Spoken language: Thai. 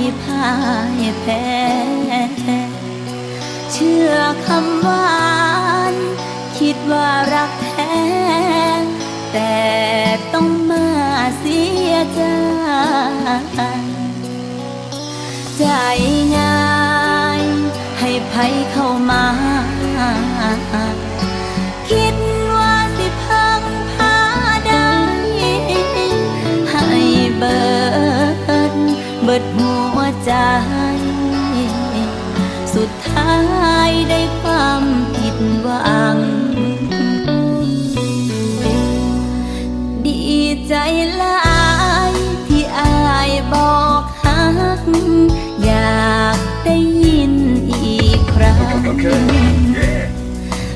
ที่พ่ายแพ้เชื่อคำหวานคิดว่ารักแท้แต่ต้องมาเสียใจใจง่ายให้ภัยเข้ามาิด สุดท้ายได้ความผิดหวัง ดีใจหลายที่อายบอกฮัก อยากได้